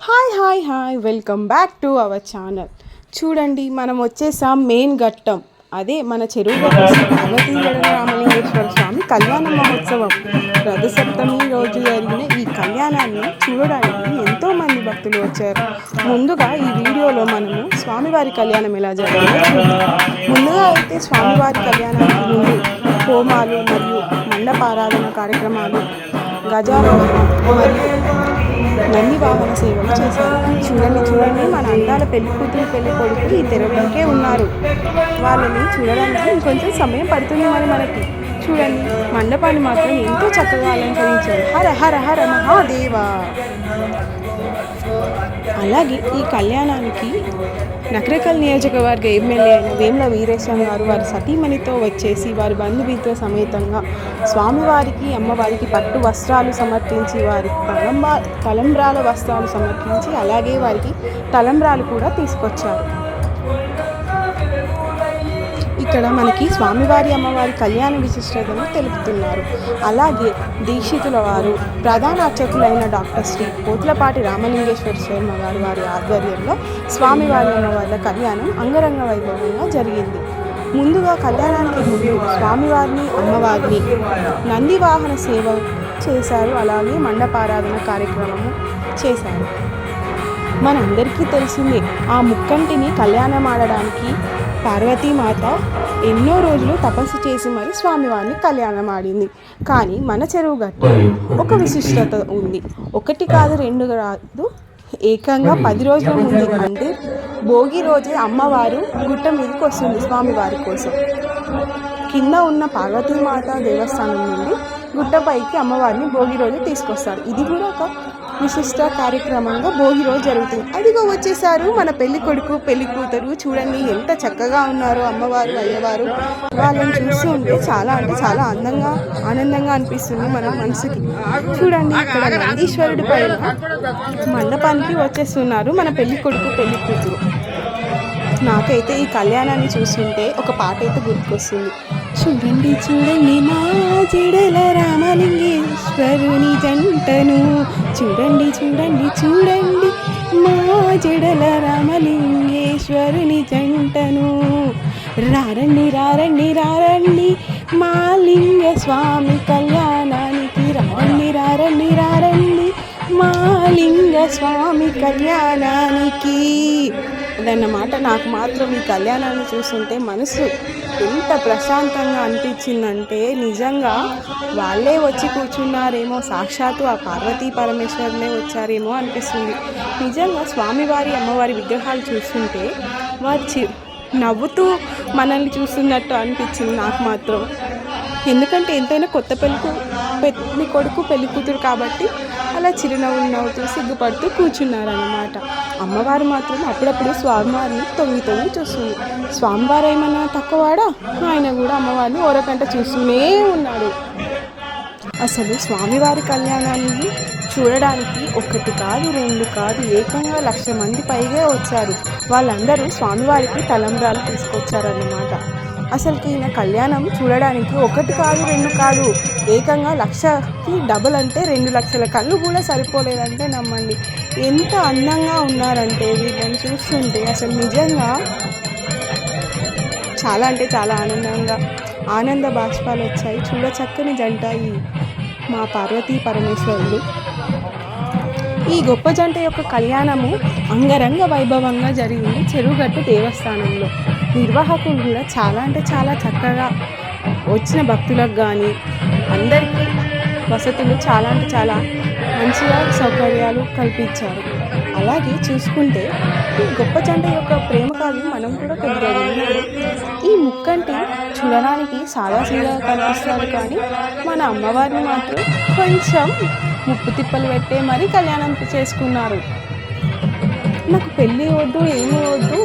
Hi hi hi welcome back to our channel చూడండి మనం వచ్చేసాం మెయిన్ ఘట్టం. అదే మన చెరువులో పార్వతీ రామలింగేశ్వర స్వామి కళ్యాణ మహోత్సవం. రథసప్తమి రోజు జరిగిన ఈ కళ్యాణాన్ని చూడడానికి ఎంతో మంది భక్తులు వచ్చారు. ముందుగా ఈ వీడియోలో మనము స్వామివారి కళ్యాణం ఎలా జరిగిందో ముందుగా అయితే స్వామివారి కళ్యాణానికి ముందు హోమాలు మరియు మండపారాధన కార్యక్రమాలు గజారోహణం మరియు నంది వాహన సేవలు చేశారు. చూడండి చూడండి మన అందాల పెళ్ళి కూతురు పెళ్ళి కొడుకు ఈ తెరపైకే ఉన్నారు. వాళ్ళని చూడడానికి ఇంకొంచెం సమయం పడుతుంది మరి మనకి. చూడండి మండపాన్ని మాత్రం ఎంతో చక్కగా అలంకరించారు. హర హర హర మహాదేవా. అలాగే ఈ కళ్యాణానికి నకరకల్ నియోజకవర్గ ఎమ్మెల్యే అయిన వేముల వీరేశం గారు వారి సతీమణితో వచ్చేసి వారి బంధుమిత్ర సమేతంగా స్వామివారికి అమ్మవారికి పట్టు వస్త్రాలు సమర్పించి వారి తలంబా తలంబ్రాల వస్త్రాలు సమర్పించి అలాగే వారికి తలంబ్రాలు కూడా తీసుకొచ్చారు. ఇక్కడ మనకి స్వామివారి అమ్మవారి కళ్యాణ విశిష్టతను తెలుపుతున్నారు. అలాగే దీక్షితుల వారు ప్రధాన అర్చకులైన డాక్టర్ శ్రీ పోతులపాటి రామలింగేశ్వర శర్మ గారు వారి ఆధ్వర్యంలో స్వామివారి అమ్మవార్ల కళ్యాణం అంగరంగ వైభవంగా జరిగింది. ముందుగా కళ్యాణానికి ముందు స్వామివారిని అమ్మవారిని నంది వాహన సేవ చేశారు. అలాగే మండపారాధన కార్యక్రమము చేశారు. మనందరికీ తెలిసిందే ఆ ముక్కంటిని కళ్యాణం ఆడడానికి పార్వతీమాత ఎన్నో రోజులు తపస్సు చేసి మరి స్వామివారిని కళ్యాణం ఆడింది కానీ మన చెరువు గట్ట ఒక విశిష్టత ఉంది. ఒకటి కాదు రెండు కాదు ఏకంగా పది రోజుల ముందు అంటే భోగి రోజే అమ్మవారు గుట్ట మీదకి వస్తుంది స్వామివారి కోసం. కింద ఉన్న పార్వతీమాత దేవస్థానం నుండి గుట్టపైకి అమ్మవారిని భోగి రోజు తీసుకొస్తారు. ఇది కూడా ఒక విశిష్ట కార్యక్రమంగా భోగి రోజు జరుగుతుంది. అదిగో వచ్చేసారు మన పెళ్ళి కొడుకు పెళ్ళి కూతురు. చూడండి ఎంత చక్కగా ఉన్నారో అమ్మవారు అయ్యవారు. వాళ్ళని చూస్తూ ఉంటే చాలా అంటే చాలా అందంగా ఆనందంగా అనిపిస్తుంది మన మనసుకి. చూడండి ఇక్కడ నందీశ్వరుడి పైన మండపానికి వచ్చేస్తున్నారు మన పెళ్ళి కొడుకు పెళ్ళి కూతురు. నాకైతే ఈ కళ్యాణాన్ని చూస్తుంటే ఒక పాట అయితే గుర్తుకొస్తుంది. చూడండి చూడండి మా జడల రామలింగేశ్వరుని జంటను. చూడండి చూడండి చూడండి మా జడల రామలింగేశ్వరుని జంటను. రారండి రారండి రారండి మా లింగ స్వామి కళ్యాణానికి. రారండి రారండి రారండి మా లింగ స్వామి కళ్యాణానికి. అదన్నమాట నాకు మాత్రం ఈ కళ్యాణాన్ని చూస్తుంటే మనసు ఎంత ప్రశాంతంగా అనిపించిందంటే నిజంగా వాళ్ళే వచ్చి కూర్చున్నారేమో. సాక్షాత్తు ఆ పార్వతీ పరమేశ్వరునే వచ్చారేమో అనిపిస్తుంది. నిజంగా స్వామివారి అమ్మవారి విగ్రహాలు చూస్తుంటే వారు చి నవ్వుతూ మనల్ని చూస్తున్నట్టు అనిపించింది నాకు మాత్రం. ఎందుకంటే ఎంతైనా కొత్త పెళ్ళికు మీ కొడుకు పెళ్ళి కూతురు కాబట్టి అలా చిరునవ్వులు నవ్వుతూ సిగ్గుపడుతూ కూర్చున్నారన్నమాట. అమ్మవారు మాత్రం అప్పుడప్పుడు స్వామివారిని తొంగి తొంగి చూస్తుంది. స్వామివారు ఏమన్నా తక్కువవాడా? ఆయన కూడా అమ్మవారిని ఓరకంట చూస్తూనే ఉన్నాడు. అసలు స్వామివారి కళ్యాణాన్ని చూడడానికి ఒకటి కాదు రెండు కాదు ఏకంగా లక్ష మంది పైగా వచ్చారు. వాళ్ళందరూ స్వామివారికి తలంబ్రాలు తీసుకొచ్చారన్నమాట. అసలుకి ఈయన కళ్యాణం చూడడానికి ఒకటి కాదు రెండు కాదు. ఏకంగా లక్షకి డబుల్ అంటే రెండు లక్షల కళ్ళు కూడా సరిపోలేదంటే నమ్మండి. ఎంత అందంగా ఉన్నారంటే వీళ్ళని చూస్తుంటే అసలు నిజంగా చాలా అంటే చాలా ఆనందంగా ఆనంద బాష్పాలు వచ్చాయి. చూడ చక్కని జంట ఈ మా పార్వతీ పరమేశ్వరుడు. ఈ గొప్ప జంట యొక్క కళ్యాణము అంగరంగ వైభవంగా జరిగింది చెరువుగట్టు దేవస్థానంలో. నిర్వాహకులు కూడా చాలా అంటే చాలా చక్కగా వచ్చిన భక్తులకు కానీ అందరికీ వసతులు చాలా అంటే చాలా మంచిగా సౌకర్యాలు కల్పించారు. అలాగే చూసుకుంటే ఈ గొప్ప జంట యొక్క ప్రేమ కావ్యం మనం కూడా కొద్దిగా విన్నాము ఈ ముక్కంటి చూడడానికి సాదాసీదా కనిపిస్తారు కానీ మన అమ్మవారిని మాత్రం కొంచెం ముప్పు తిప్పలు పెట్టే మరీ కళ్యాణం చేసుకున్నారు. నాకు పెళ్ళి వద్దు ఏమీ వద్దు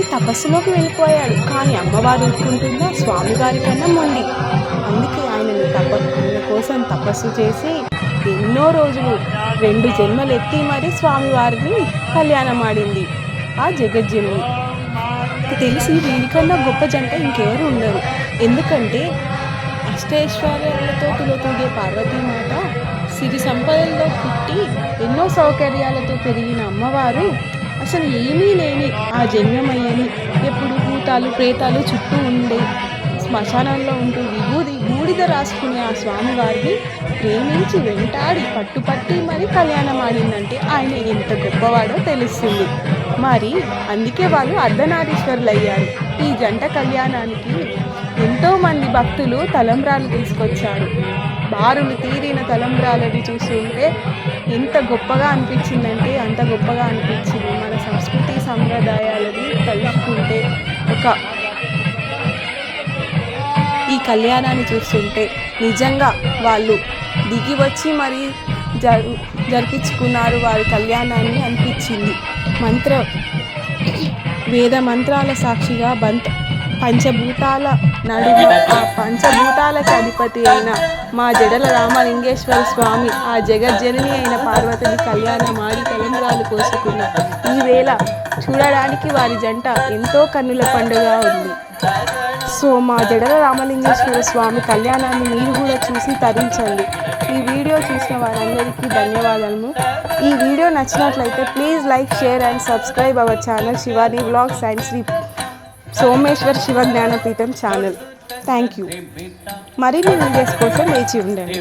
అని తపస్సులోకి వెళ్ళిపోయాడు. కానీ అమ్మవారు ఊరుకుంటుందా స్వామివారి కన్నా మొండి. అందుకే ఆయనను తప ఆయన కోసం తపస్సు చేసి ఎన్నో రోజులు రెండు జన్మలు ఎత్తి మరీ స్వామివారిని కళ్యాణం ఆడింది ఆ జగజ్జనుని. తెలిసి వీరికన్నా గొప్ప జంట ఇంకెవరు ఉండరు. ఎందుకంటే అష్టైశ్వర్యాలతో తులతూగే పార్వతీమాత సిరి సంపదల్లో పుట్టి ఎన్నో సౌకర్యాలతో పెరిగిన అమ్మవారు అసలు ఏమీ లేని ఆ జంగమయ్యని ఎప్పుడు భూతాలు ప్రేతాలు చుట్టూ ఉండే శ్మశానంలో ఉంటూ విభూది బూడిద రాసుకునే ఆ స్వామివారిని ప్రేమించి వెంటాడి పట్టుపట్టి మరి కళ్యాణం ఆడిందంటే ఆయన ఎంత గొప్పవాడో తెలుస్తుంది మరి అందుకే వాళ్ళు అర్ధనారీశ్వరులు అయ్యారు ఈ జంట కళ్యాణానికి ఎంతోమంది భక్తులు తలంబ్రాలు తీసుకొచ్చారు. బారులు తీరిన తలంబ్రాలని చూస్తుంటే ఎంత గొప్పగా అనిపించిందంటే అంత గొప్పగా అనిపించింది. మన సంస్కృతి సంప్రదాయాలని తలుచుకుంటే ఒక ఈ కళ్యాణాన్ని చూస్తుంటే నిజంగా వాళ్ళు దిగి వచ్చి మరి జరు జరిపించుకున్నారు వారి కళ్యాణాన్ని అనిపించింది. మంత్ర వేద మంత్రాల సాక్షిగా బంత పంచభూతాల నడుమ ఆ పంచభూతాలకు అధిపతి అయిన మా జడల రామలింగేశ్వర స్వామి ఆ జగజ్జనని అయిన పార్వతిని కళ్యాణం ఆడి తలంబ్రాలు కోసుకున్న ఈవేళ చూడడానికి వారి జంట ఎంతో కన్నుల పండుగ ఉంది. సో మా జడల రామలింగేశ్వర స్వామి కళ్యాణాన్ని మీరు కూడా చూసి తరించండి. ఈ వీడియో చూసిన వారందరికీ ధన్యవాదాలు ఈ వీడియో నచ్చినట్లయితే please like share and subscribe our channel Shivani blogs and Shri Someshwar Shiva Jnanapeetham channel thank you మరిన్ని వీడియోస్ కోసం వేచి ఉండండి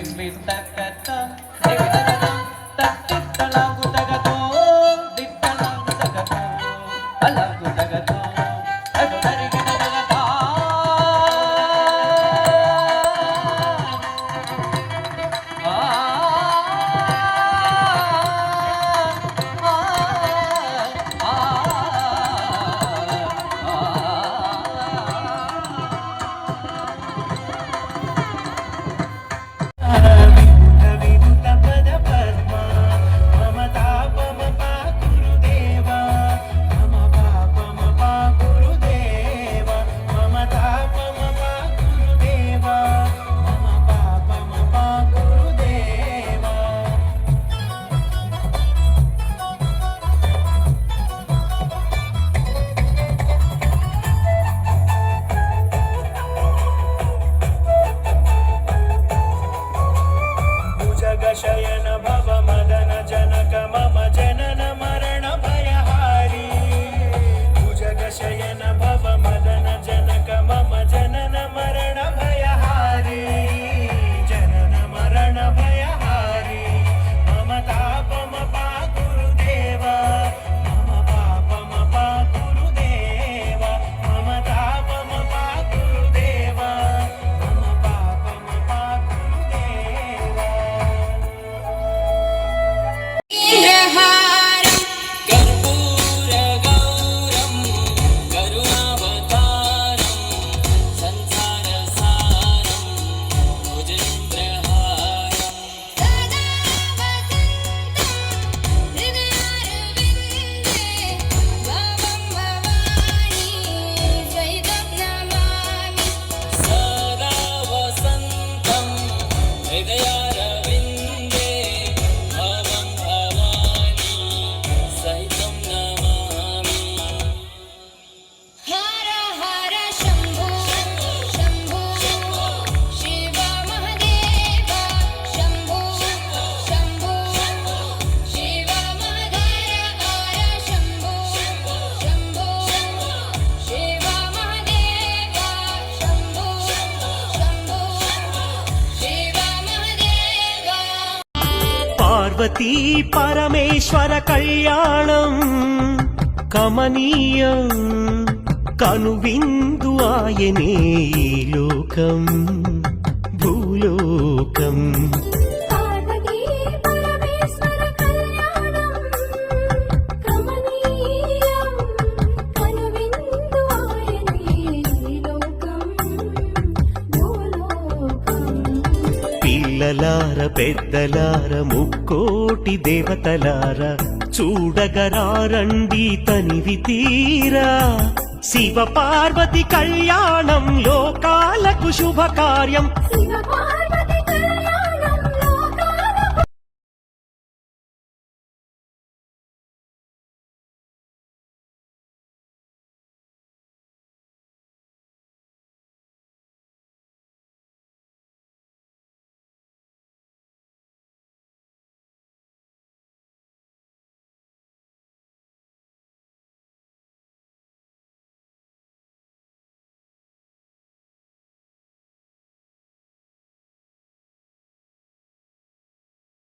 పార్వతీ పరమేశ్వర కళ్యాణం కమనీయం కనువిందు ఆయనే ఈ లోకం పిల్లలార పెద్దలార ముక్కోటి దేవతలార చూడగరారండి తనివి తీరా. శివ పార్వతి కళ్యాణం లోకాలకు శుభకార్యం. శివ పార్వతి